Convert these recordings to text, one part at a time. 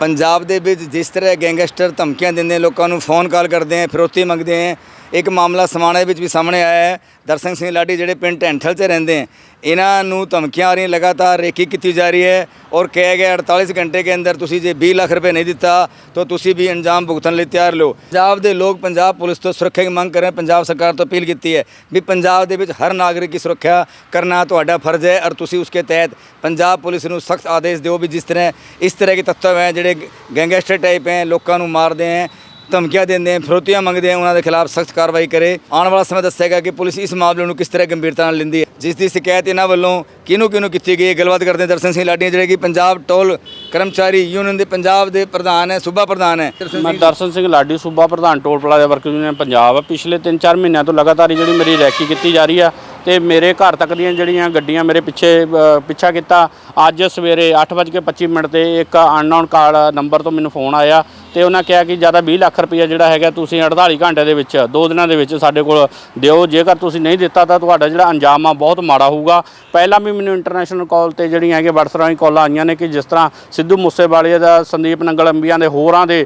ਪੰਜਾਬ ਦੇ ਵਿੱਚ ਜਿਸ ਤਰ੍ਹਾਂ ਗੈਂਗਸਟਰ ਧਮਕੀਆਂ ਦਿੰਦੇ ਲੋਕਾਂ ਨੂੰ ਫੋਨ ਕਾਲ ਕਰਦੇ ਆ, ਫਿਰੋਤੀ ਮੰਗਦੇ ਆ ਇੱਕ ਮਾਮਲਾ ਸਮਾਣੇ ਵਿੱਚ ਵੀ ਸਾਹਮਣੇ ਆਇਆ ਹੈ। ਦਰਸ਼ਨ ਸਿੰਘ ਲਾਡੀ ਜਿਹੜੇ ਪਿੰਡ ਢੈਂਠਲ 'ਚ ਰਹਿੰਦੇ ਆ, ਇਹਨਾਂ ਨੂੰ ਧਮਕੀਆਂ ਆ ਰਹੀਆਂ, ਲਗਾਤਾਰ ਰੇਕੀ ਕੀਤੀ ਜਾ ਰਹੀ ਹੈ ਔਰ ਕਿਹਾ ਗਿਆ 48 ਘੰਟੇ ਕੇ ਅੰਦਰ ਤੁਸੀਂ ਜੇ 20 ਲੱਖ ਰੁਪਏ ਨਹੀਂ ਦਿੱਤਾ, ਤਾਂ ਤੁਸੀਂ ਵੀ ਅੰਜਾਮ ਭੁਗਤਣ ਲਈ ਤਿਆਰ ਲਓ। ਪੰਜਾਬ ਦੇ ਲੋਕ ਪੰਜਾਬ ਪੁਲਿਸ ਤੋਂ ਸੁਰੱਖਿਆ ਦੀ ਮੰਗ ਕਰ ਰਹੇ ਪੰਜਾਬ ਸਰਕਾਰ ਤੋਂ ਅਪੀਲ ਕੀਤੀ ਹੈ ਵੀ ਪੰਜਾਬ ਦੇ ਵਿੱਚ ਹਰ ਨਾਗਰਿਕ ਦੀ ਸੁਰੱਖਿਆ ਕਰਨਾ ਤੁਹਾਡਾ ਫਰਜ਼ ਹੈ ਔਰ ਤੁਸੀਂ ਉਸਕੇ ਤਹਿਤ ਪੰਜਾਬ ਪੁਲਿਸ ਨੂੰ ਸਖਤ ਆਦੇਸ਼ ਦਿਓ ਵੀ ਜਿਸ ਤਰ੍ਹਾਂ ਇਸ ਤਰ੍ਹਾਂ ਦੇ ਤੱਤਵ ਹੈ ਜਿਹੜੇ ਗੈਂਗਸਟਰ ਟਾਈਪ ਹੈ, ਲੋਕਾਂ ਨੂੰ ਮਾਰਦੇ ਹੈ। ਧਮਕੀਆਂ ਦਿੰਦੇ ਹੈ ਫਿਰੌਤੀਆਂ ਮੰਗਦੇ ਹੈ ਉਹਨਾਂ ਦੇ ਖਿਲਾਫ ਸਖਤ ਕਾਰਵਾਈ ਕਰੇ। ਆਉਣ ਵਾਲਾ ਸਮਾਂ ਦੱਸੇਗਾ ਕਿ ਪੁਲਿਸ ਇਸ ਮਾਮਲੇ ਨੂੰ ਕਿਸ ਤਰ੍ਹਾਂ ਗੰਭੀਰਤਾ ਨਾਲ ਲੈਂਦੀ ਹੈ। ਜਿਸ ਦੀ ਸ਼ਿਕਾਇਤ ਇਹਨਾਂ ਵੱਲੋਂ ਕਿਹਨੂੰ ਕਿਹਨੂੰ ਕੀਤੀ ਗਈ ਹੈ, ਗੱਲਬਾਤ ਕਰਦੇ ਦਰਸ਼ਨ ਸਿੰਘ ਲਾਡੀ ਜਿਹੜੇ ਕਿ ਪੰਜਾਬ ਟੋਲ ਕਰਮਚਾਰੀ ਯੂਨੀਅਨ ਦੇ ਪੰਜਾਬ ਦੇ ਪ੍ਰਧਾਨ ਹੈ, ਸੂਬਾ ਪ੍ਰਧਾਨ ਹੈ। ਮੈਂ ਦਰਸ਼ਨ ਸਿੰਘ ਲਾਡੀ, ਸੂਬਾ ਪ੍ਰਧਾਨ toll plaza worker union Punjab ਪਿਛਲੇ 3-4 ਮਹੀਨਿਆਂ ਤੋਂ ਲਗਾਤਾਰ ਹੀ ਜਿਹੜੀ ਮੇਰੀ ਰੈਕੀ ਕੀਤੀ ਜਾ ਰਹੀ ਆ ਤੇ ਮੇਰੇ ਘਰ ਤੱਕ ਦੀਆਂ ਜਿਹੜੀਆਂ ਗੱਡੀਆਂ ਮੇਰੇ ਪਿੱਛੇ ਪਿੱਛਾ ਕੀਤਾ, ਅੱਜ ਸਵੇਰੇ 8:25 ਮਿੰਟ ਤੇ ਇੱਕ ਅਨਨੋਨ ਕਾਲ ਨੰਬਰ ਤੋਂ ਮੈਨੂੰ ਫੋਨ ਆਇਆ ਤੇ ਉਹਨਾਂ ਕਿਹਾ ਕਿ ਜ਼ਿਆਦਾ 20 ਲੱਖ ਰੁਪਏ ਜਿਹੜਾ ਹੈਗਾ ਤੁਸੀਂ 48 ਘੰਟੇ ਦੇ ਵਿੱਚ, ਦੋ ਦਿਨਾਂ ਦੇ ਵਿੱਚ ਸਾਡੇ ਕੋਲ ਦਿਓ। ਜੇਕਰ ਤੁਸੀਂ ਨਹੀਂ ਦਿੱਤਾ ਤਾਂ ਤੁਹਾਡਾ ਜਿਹੜਾ ਅੰਜਾਮ ਆ ਬਹੁਤ ਮਾੜਾ ਹੋਊਗਾ। ਪਹਿਲਾਂ ਵੀ ਮੈਨੂੰ ਇੰਟਰਨੈਸ਼ਨਲ ਕਾਲ ਤੇ ਜਿਹੜੀਆਂ ਹੈਗੇ ਵਟਸਐਪ ਰਾਹੀਂ ਕਾਲਾਂ ਆਈਆਂ ਨੇ ਕਿ ਜਿਸ ਤਰ੍ਹਾਂ ਸਿੱਧੂ ਮੂਸੇਵਾਲੇ ਦਾ ਸੰਦੀਪ ਨੰਗਲ ਅੰਬੀਆਂ ਦੇ ਹੋਰਾਂ ਦੇ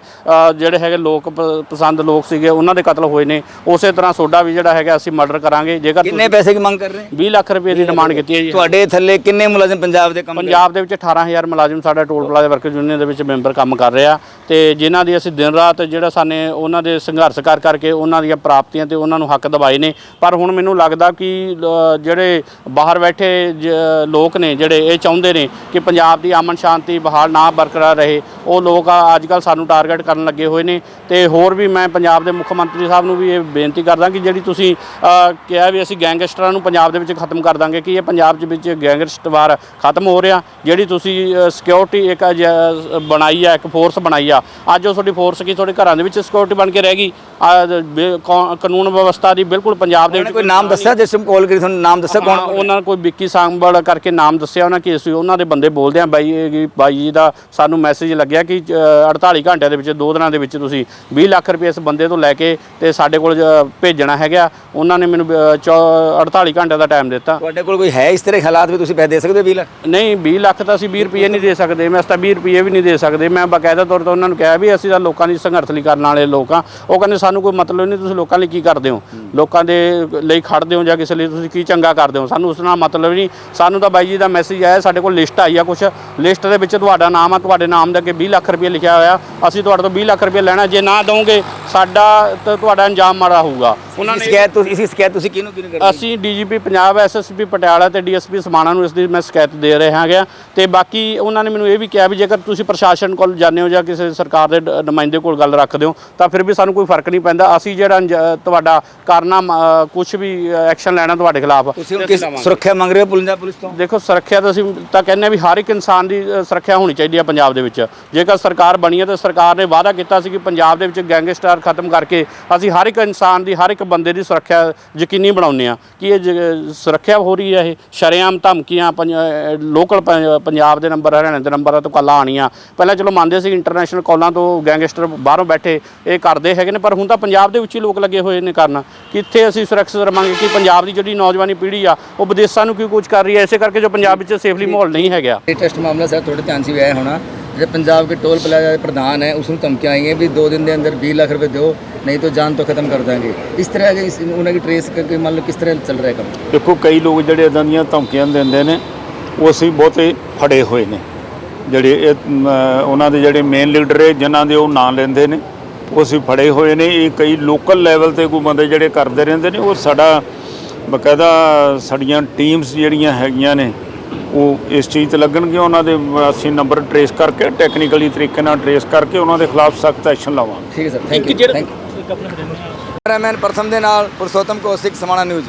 ਜਿਹੜੇ ਹੈਗੇ ਲੋਕ ਪਸੰਦ ਲੋਕ ਸੀਗੇ ਉਹਨਾਂ ਦੇ ਕਤਲ ਹੋਏ ਨੇ। ਉਸੇ ਤਰ੍ਹਾਂ ਸੋਡਾ ਵੀ ਜਿਹੜਾ ਹੈਗਾ ਅਸੀਂ ਮਰਡਰ ਕਰਾਂਗੇ। ਜੇਕਰ ਕਿੰਨੇ ਪੈਸੇ ਦੀ ਮੰਗ ਕਰ ਰਹੇ ਹੈ? 20 ਲੱਖ ਰੁਪਏ ਦੀ ਡਿਮਾਂਡ ਕੀਤੀ ਹੈ ਜੀ। ਤੁਹਾਡੇ ਥੱਲੇ ਕਿੰਨੇ ਮੁਲਾਜ਼ਮ ਪੰਜਾਬ ਦੇ ਕੰਮ ਪੰਜਾਬ ਦੇ ਵਿੱਚ 18000 ਮੁਲਾਜ਼ਮ ਸਾਡਾ ਟੋਲ ਪਲਾਜ਼ਾ ਵਰਕਰ ਯੂਨੀਅਨ ਦੇ ਵਿੱਚ ਮੈਂਬਰ ਕੰਮ ਕਰ ਰਿਹਾ। ਤੇ ਜਿਨ੍ਹਾਂ ਦੀ ਅਸੀਂ ਦਿਨ ਰਾਤ ਜਿਹੜਾ ਸਾਨੇ ਉਹਨਾਂ ਦੇ ਸੰਘਰਸ਼ ਕਰ ਕਰਕੇ ਉਹਨਾਂ ਦੀਆਂ ਪ੍ਰਾਪਤੀਆਂ ਤੇ ਉਹਨਾਂ ਨੂੰ ਹੱਕ ਦਵਾਏ ਨੇ। ਪਰ ਹੁਣ ਮੈਨੂੰ ਲੱਗਦਾ ਕਿ ਜਿਹੜੇ ਬਾਹਰ ਬੈਠੇ ਲੋਕ ਨੇ ਜਿਹੜੇ ਇਹ ਚਾਹੁੰਦੇ ਨੇ ਕਿ ਪੰਜਾਬ ਦੀ ਅਮਨ ਸ਼ਾਂਤੀ ਬਹਾਲ ਨਾ ਬਰਕਰਾਰ ਰਹੇ। ਉਹ ਲੋਕ ਅੱਜ ਕੱਲ ਸਾਨੂੰ ਟਾਰਗੇਟ ਕਰਨ ਲੱਗੇ ਹੋਏ ਨੇ ਤੇ ਹੋਰ ਵੀ ਮੈਂ ਪੰਜਾਬ ਦੇ ਮੁੱਖ ਮੰਤਰੀ ਸਾਹਿਬ ਨੂੰ ਵੀ ਇਹ ਬੇਨਤੀ ਕਰਦਾ ਕਿ ਜਿਹੜੀ ਤੁਸੀਂ ਕਿਹਾ ਵੀ ਅਸੀਂ ਗੈਂਗਸਟਰਾਂ ਨੂੰ ਪੰਜਾਬ ਦੇ ਵਿੱਚ ਖਤਮ ਕਰ ਦਾਂਗੇ ਕਿ ਇਹ ਪੰਜਾਬ ਦੇ ਵਿੱਚ ਗੈਂਗਸਟਰ ਖਤਮ ਹੋ ਰਿਹਾ ਜਿਹੜੀ ਤੁਸੀਂ ਸਿਕਿਉਰਿਟੀ ਇੱਕ ਬਣਾਈ ਆ ਇੱਕ ਫੋਰਸ ਬਣਾਈ ਆ। ਅੱਜ ਉਹ ਤੁਹਾਡੀ ਫੋਰਸ ਕੀ ਤੁਹਾਡੇ ਘਰਾਂ ਦੇ ਵਿੱਚ ਸਿਕਿਉਰਿਟੀ ਬਣ ਕੇ ਰਹਿ ਗਈ। ਕਾਨੂੰਨ ਵਿਵਸਥਾ ਦੀ ਬਿਲਕੁਲ ਪੰਜਾਬ ਦੇ ਵਿੱਚ ਕੋਈ ਨਾਮ ਦੱਸਿਆ? ਜਿਸ ਨੂੰ ਕਾਲ ਕਰੀ ਤੁਹਾਨੂੰ ਨਾਮ ਦੱਸਿਆ? ਕੌਣ ਉਹਨਾਂ ਨੇ ਕੋਈ ਵਿੱਕੀ ਸਾਂਭਲ ਕਰਕੇ ਨਾਮ ਦੱਸਿਆ ਉਹਨਾਂ ਕਿ ਅਸੀਂ ਉਹਨਾਂ ਦੇ ਬੰਦੇ ਬੋਲਦੇ ਆ ਬਾਈ ਇਹ ਬਾਈ ਜੀ ਦਾ ਸਾਨੂੰ ਮੈਸੇਜ ਲੱਗਿਆ ਕਿ ਅ, 48 ਘੰਟਿਆਂ ਦੇ ਵਿੱਚ ਦੋ ਦਿਨਾਂ ਦੇ ਵਿੱਚ ਤੁਸੀਂ 20 ਲੱਖ ਰੁਪਏ ਇਸ ਬੰਦੇ ਤੋਂ ਲੈ ਕੇ ਤੇ ਸਾਡੇ ਕੋਲ ਭੇਜਣਾ ਹੈਗਾ। ਉਹਨਾਂ ਨੇ ਮੈਨੂੰ ਅ, ਚੌ- 48 ਘੰਟੇ ਦਾ ਟਾਈਮ ਦਿੱਤਾ। ਤੁਹਾਡੇ ਕੋਲ ਕੋਈ ਹੈ ਇਸ ਤਰ੍ਹਾਂ ਦੇ ਹਾਲਾਤ ਵੀ ਤੁਸੀਂ ਪੈਸੇ ਦੇ ਸਕਦੇ ਹੋ 20 ਲੱਖ? ਨਹੀਂ 20 ਲੱਖ ਤਾਂ ਅਸੀਂ 20 ਰੁਪਏ ਨਹੀਂ ਦੇ ਸਕਦੇ। ਮੈਂ ਤਾਂ 20 ਰੁਪਏ ਵੀ ਨਹੀਂ ਦੇ ਸਕਦੇ। ਮੈਂ ਬਕਾਇਦਾ ਤੌਰ ਤੇ ਉਹਨਾਂ ਨੂੰ ਕਿਹਾ ਵੀ ਅਸੀਂ ਤਾਂ ਲੋਕਾਂ ਦੀ ਸੰਘਰਸ਼ ਲਈ ਕਰਨ ਵਾਲੇ ਲੋਕ ਆ ਉਹ ਕਹਿੰਦੇ ਸਾਨੂੰ ਕੋਈ ਮਤਲਬ ਨਹੀਂ ਤੁਸੀਂ ਲੋਕਾਂ ਲਈ ਕੀ ਕਰਦੇ ਹੋ? ਲੋਕਾਂ ਦੇ ਲਈ ਖੜਦੇ ਹੋ ਜਾਂ ਕਿਸੇ ਲਈ ਤੁਸੀਂ ਕੀ ਚੰਗਾ ਕਰਦੇ ਹੋ? ਸਾਨੂੰ ਉਸ ਨਾਲ ਮਤਲਬ ਨਹੀਂ। ਸਾਨੂੰ ਤਾਂ ਬਾਈ ਜੀ ਦਾ ਮੈਸੇਜ ਆਇਆ ਸਾਡੇ ਕੋਲ ਲਿਸਟ ਆਈ ਆ ਕੁਝ ਲਿਸਟ ਦੇ ਵਿੱਚ ਤੁਹਾਡਾ ਨਾਮ ਆ, ਤੁਹਾਡੇ ਨਾਮ ਦੇ ਅੱਗੇ 20 ਲੱਖ ਰੁਪਏ ਲਿਖਿਆ ਹੋਇਆ। ਅਸੀਂ ਤੁਹਾਡੇ ਤੋਂ 20 ਲੱਖ ਰੁਪਏ ਲੈਣਾ, ਜੇ ਨਾ ਦਵੋਗੇ ਸਾਡਾ ਤਾਂ ਤੁਹਾਡਾ ਅੰਜਾਮ ਮਾੜਾ ਹੋਊਗਾ। ਉਹਨਾਂ ਨੇ ਸ਼ਿਕਾਇਤ ਤੁਸੀਂ ਇਸੀ ਸ਼ਿਕਾਇਤ ਤੁਸੀਂ ਕਿਹਨੂੰ ਕਿਹਨੂੰ ਕਰਦੇ ਅਸੀਂ ਡੀਜੀਪੀ ਪੰਜਾਬ ਐਸਐਸਪੀ ਪਟਿਆਲਾ ਤੇ ਡੀਐਸਪੀ ਸਮਾਣਾ ਨੂੰ ਇਸ ਦੀ ਮੈਂ ਸ਼ਿਕਾਇਤ ਦੇ ਰਿਹਾ ਹਾਂਗਾ ਤੇ ਬਾਕੀ ਉਹਨਾਂ ਨੇ ਮੈਨੂੰ ਇਹ ਵੀ ਕਿਹਾ ਵੀ ਜੇਕਰ ਤੁਸੀਂ ਪ੍ਰਸ਼ਾਸਨ ਕੋਲ ਜਾਂਦੇ ਹੋ ਜਾਂ ਕਿਸੇ ਸਰਕਾਰ ਦੇ ਨੁਮਾਇੰਦੇ ਕੋਲ ਗੱਲ ਰੱਖਦੇ ਹੋ ਤਾਂ ਫਿਰ ਵੀ ਸਾਨੂੰ ਕੋਈ ਫ਼ਰਕ ਨਹੀਂ ਪੈਂਦਾ। ਅਸੀਂ ਜਿਹੜਾ ਤੁਹਾਡਾ ਕਰਨਾ ਕੁਝ ਵੀ ਐਕਸ਼ਨ ਲੈਣਾ ਤੁਹਾਡੇ ਖਿਲਾਫ। ਤੁਸੀਂ ਕਿਸ ਸੁਰੱਖਿਆ ਮੰਗ ਰਹੇ ਹੋ ਪੰਜਾਬ ਪੁਲਿਸ ਤੋਂ? ਦੇਖੋ ਸੁਰੱਖਿਆ ਤਾਂ ਅਸੀਂ ਤਾਂ ਕਹਿੰਦੇ ਹਾਂ ਵੀ ਹਰ ਇੱਕ ਇਨਸਾਨ ਦੀ ਸੁਰੱਖਿਆ ਹੋਣੀ ਚਾਹੀਦੀ ਹੈ ਪੰਜਾਬ ਦੇ ਵਿੱਚ। ਜੇਕਰ ਸਰਕਾਰ ਬਣੀ ਹੈ ਤਾਂ ਸਰਕਾਰ ਨੇ ਵਾਅਦਾ ਕੀਤਾ ਸੀ ਕਿ ਪੰਜਾਬ ਦੇ ਵਿੱਚ ਗੈਂਗਸਟਰ ਖਤਮ ਕਰਕੇ ਅਸੀਂ ਹਰ ਇੱਕ ਇਨਸਾਨ ਦੀ, ਹਰ ਇੱਕ ਬੰਦੇ ਦੀ ਸੁਰੱਖਿਆ ਯਕੀਨੀ ਬਣਾਉਂਦੇ ਆ ਕਿ ਇਹ ਜ- ਸੁਰੱਖਿਆ ਹੋ ਰਹੀ ਹੈ ਇਹ। ਸ਼ਰੇਆਮ ਧਮਕੀਆਂ ਪੰਜ- ਲੋਕਲ ਪੰਜਾਬ ਦੇ ਨੰਬਰ ਹਰਿਆਣਾ ਦੇ ਨੰਬਰਾਂ ਤੋਂ ਕਾਲਾਂ ਆਣੀਆਂ ਪਹਿਲਾਂ ਚਲੋ ਮੰਨਦੇ ਸੀ ਇੰਟਰਨੈਸ਼ਨਲ ਕਾਲਾਂ ਤੋਂ ਗੈਂਗਸਟਰ ਬਾਹਰੋਂ ਬੈਠੇ, ਇਹ ਕਰਦੇ ਹੈਗੇ ਨੇ, ਪਰ ਹੁਣ ਤਾਂ ਪੰਜਾਬ ਦੇ ਵਿੱਚ ਹੀ ਲੋਕ ਲੱਗੇ ਹੋਏ ਨੇ ਕਰਨ। ਕਿੱਥੇ ਅਸੀਂ ਸੁਰੱਖਿਅਤ ਰਵਾਂਗੇ ਕਿ ਪੰਜਾਬ ਦੀ ਜਿਹੜੀ ਨੌਜਵਾਨੀ ਪੀੜ੍ਹੀ ਆ, ਉਹ ਵਿਦੇਸ਼ਾਂ ਨੂੰ ਕਿਉਂ ਕੁਝ ਕਰ ਰਹੀ ਹੈ? ਇਸੇ ਕਰਕੇ ਜੋ ਪੰਜਾਬ ਵਿੱਚ ਸੇਫਲੀ ਮਾਹੌਲ ਨਹੀਂ ਹੈਗਾ। ਲੇਟੈਸਟ ਮਾਮਲਾ ਸਰ, ਤੁਹਾਡੇ ਧਿਆਨ 'ਚ ਵੀ ਆਇਆ ਹੋਣਾ। ਜਿਹੜੇ ਪੰਜਾਬ ਕੇ ਟੋਲ ਪਲਾਜ਼ਾ ਦੇ ਪ੍ਰਧਾਨ ਹੈ ਉਸ ਨੂੰ ਧਮਕੀਆਂ ਆਈਆਂ ਵੀ 2 ਦਿਨ ਦੇ ਅੰਦਰ 20 ਲੱਖ ਰੁਪਏ ਦਿਓ, ਨਹੀਂ ਤਾਂ ਜਾਨ ਤੋਂ ਖਤਮ ਕਰ ਦਾਂਗੇ। ਇਸ ਤਰ੍ਹਾਂ ਦੇ ਉਹਨਾਂ ਦੀ ਟ੍ਰੇਸ ਕਰਕੇ ਮੰਨ ਲਓ ਕਿਸ ਤਰ੍ਹਾਂ ਚੱਲ ਰਿਹਾ ਕੰਮ? ਦੇਖੋ, ਕਈ ਲੋਕ ਜਿਹੜੇ ਇਦਾਂ ਦੀਆਂ ਧਮਕੀਆਂ ਦਿੰਦੇ ਨੇ, ਉਹ ਅਸੀਂ ਬਹੁਤੇ ਫੜੇ ਹੋਏ ਨੇ। ਜਿਹੜੇ ਇਹ ਉਹਨਾਂ ਦੇ ਜਿਹੜੇ ਮੇਨ ਲੀਡਰ ਹੈ, ਜਿਨ੍ਹਾਂ ਦੇ ਉਹ ਨਾਂ ਲੈਂਦੇ ਨੇ, ਉਹ ਅਸੀਂ ਫੜੇ ਹੋਏ ਨੇ। ਇਹ ਕਈ ਲੋਕਲ ਲੈਵਲ ਤੇ ਕੋਈ ਬੰਦੇ ਜਿਹੜੇ ਕਰਦੇ ਰਹਿੰਦੇ ਨੇ, ਉਹ ਸਾਡਾ ਬਕਾਇਦਾ ਸਾਡੀਆਂ ਟੀਮਸ ਜਿਹੜੀਆਂ ਹੈਗੀਆਂ ਨੇ ਉਹ ਇਸ ਚੀਜ਼ ਤੇ ਲੱਗਣਗੀਆਂ ਉਹਨਾਂ ਦੇ ਅਸੀਂ ਨੰਬਰ ਟਰੇਸ ਕਰਕੇ ਟੈਕਨੀਕਲੀ ਤਰੀਕੇ ਨਾਲ ਟਰੇਸ ਕਰਕੇ ਉਹਨਾਂ ਦੇ ਖਿਲਾਫ ਸਖਤ ਐਕਸ਼ਨ ਲਵਾਂਗੇ। ਠੀਕ ਹੈ sir thank you thank you cameraman Pratham ਦੇ ਨਾਲ ਪੁਰਸ਼ੋਤਮ ਕੌਸ਼ਿਕ ਸਮਾਣਾ ਨਿਊਜ਼।